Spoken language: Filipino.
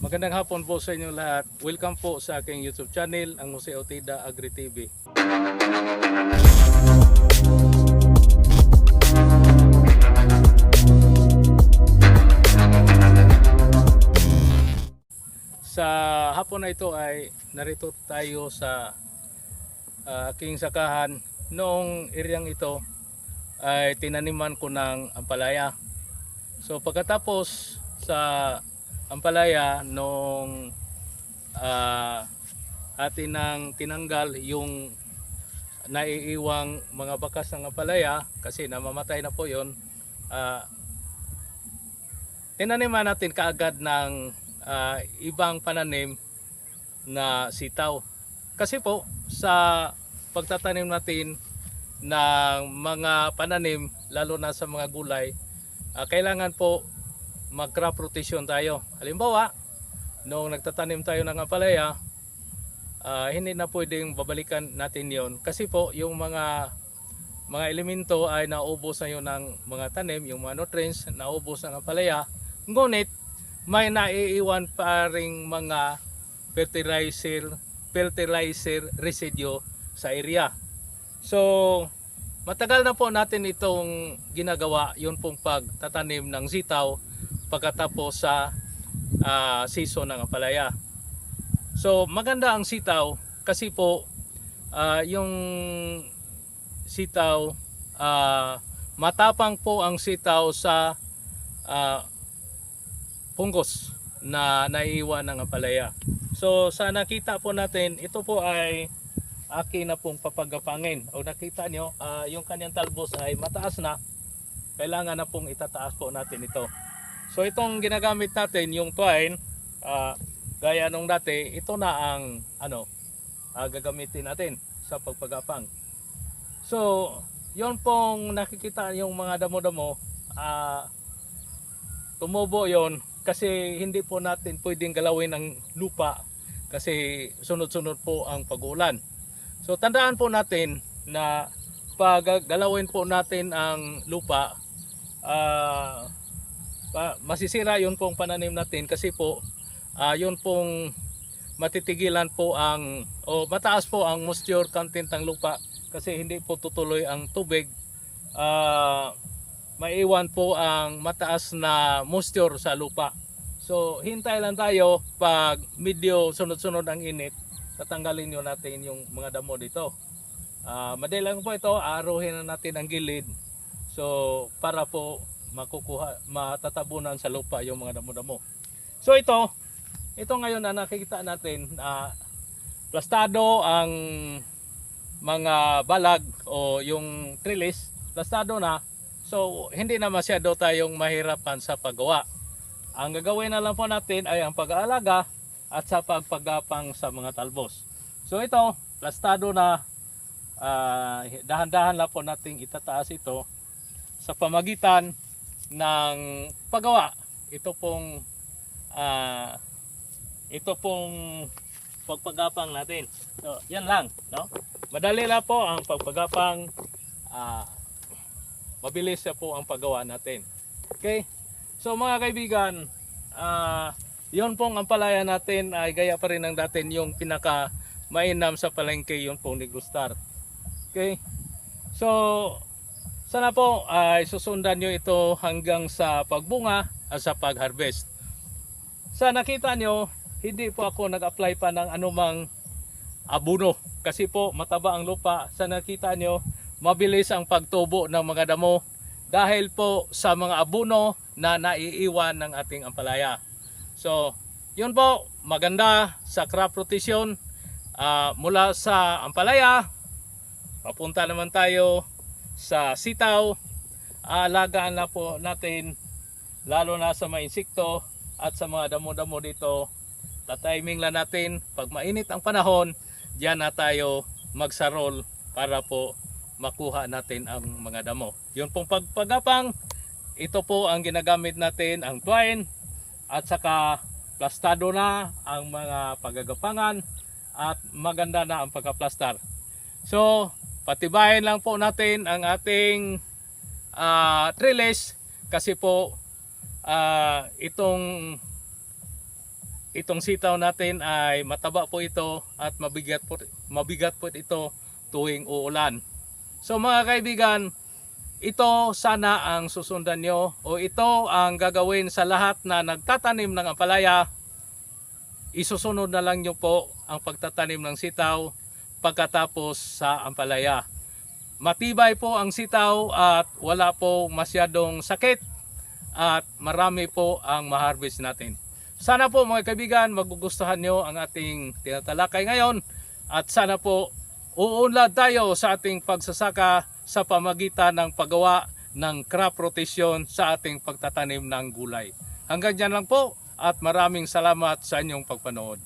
Magandang hapon po sa inyo lahat. Welcome po sa aking YouTube channel, ang Jose Otida Agri TV. Sa hapon na ito ay narito tayo sa ah, aking sakahan. Noong iryang ito ay tinaniman ko ng ampalaya. So pagkatapos sa ampalaya nung ah, atin nang tinanggal yung naiiwang mga bakas ng ampalaya kasi namamatay na po yon tinaniman natin kaagad ng ah, ibang pananim na sitaw. Kasi po sa pagtatanim natin ng mga pananim lalo na sa mga gulay ah, kailangan po mag crop rotation tayo. Halimbawa, noong nagtatanim tayo ng ampalaya, ah, hindi na pwedeng babalikan natin yon kasi po yung mga mga elemento ay naubos na yun ng mga tanim, yung mga nutrients naubos ng ampalaya. Ngunit may naiiwan pa ring mga fertilizer fertilizer residue sa area. So, matagal na po natin itong ginagawa, yun pong pagtatanim ng sitaw pagkatapos sa ah, season ng ampalaya. So maganda ang sitaw kasi po ah, yung sitaw ah, matapang po ang sitaw sa ah, punggos na naiiwan ng ampalaya. So sa nakita po natin, ito po ay akin na pong papagapangin. O nakita nyo, ah, yung kanyang talbos ay mataas na. Kailangan na pong itataas po natin ito. So itong ginagamit natin, yung twine, ah, gaya nung dati, ito na ang ano, ah, gagamitin natin sa pagpagapang. So, yon pong nakikita yung mga damo-damo, ah, tumubo yon kasi hindi po natin pwedeng galawin ang lupa kasi sunod-sunod po ang pag-ulan. So tandaan po natin na pag galawin po natin ang lupa, pa- masisira yun pong pananim natin kasi po ah, yun pong matitigilan po ang o mataas po ang moisture content ng lupa kasi hindi po tutuloy ang tubig. Ah, maiwan po ang mataas na moisture sa lupa. So hintay lang tayo pag medyo sunod-sunod ang init tatanggalin nyo natin yung mga damo dito. Ah, madali lang po ito aruhin na natin ang gilid. So para po makukuha matatabunan sa lupa yung mga damo-damo. So ito ito ngayon na nakikita natin na plastado ang mga balag o yung trellis plastado na. So hindi na masyado tayong mahirapan sa paggawa. Ang gagawin na lang po natin ay ang pag-aalaga at sa pagpagapang sa mga talbos. So ito plastado na. Ah, dahan-dahan lang po nating itataas ito sa pamagitan ng paggawa ito pong ah, ito pong pagpagapang natin. So, yan lang, no? Madali lang po ang pagpagapang ah, mabilis po ang paggawa natin. Okay? So mga kaibigan, ah, yon pong ang palaya natin ay gaya pa rin ng datin yung pinaka mainam sa palengke yon pong negustar. Okay? So, sana po ay susundan nyo ito hanggang sa pagbunga at sa pag-harvest. Sa nakita nyo, hindi po ako nag-apply pa ng anumang abono kasi po mataba ang lupa. Sa nakita nyo, mabilis ang pagtubo ng mga damo dahil po sa mga abono na naiiwan ng ating ampalaya. So, yun po, maganda sa crop rotation ah, mula sa ampalaya papunta naman tayo sa sitaw aalagaan na po natin lalo na sa mga insekto at sa mga damo-damo dito. Tatiming lang natin pag mainit ang panahon diyan na tayo magsarol para po makuha natin ang mga damo. Yun pong pagpagapang ito po ang ginagamit natin ang twine at saka plastado na ang mga pagagapangan at maganda na ang pagkaplastar so patibayin lang po natin ang ating ah, trellis kasi po ah, itong itong sitaw natin ay mataba po ito at mabigat po, mabigat po ito tuwing uulan. So mga kaibigan, ito sana ang susundan nyo o ito ang gagawin sa lahat na nagtatanim ng ampalaya. Isusunod na lang nyo po ang pagtatanim ng sitaw pagkatapos sa ampalaya. Matibay po ang sitaw at wala po masyadong sakit at marami po ang maharvest natin. Sana po mga kaibigan magugustuhan nyo ang ating tinatalakay ngayon at sana po uunlad tayo sa ating pagsasaka sa pamagitan ng paggawa ng crop rotation sa ating pagtatanim ng gulay. Hanggang dyan lang po at maraming salamat sa inyong pagpanood.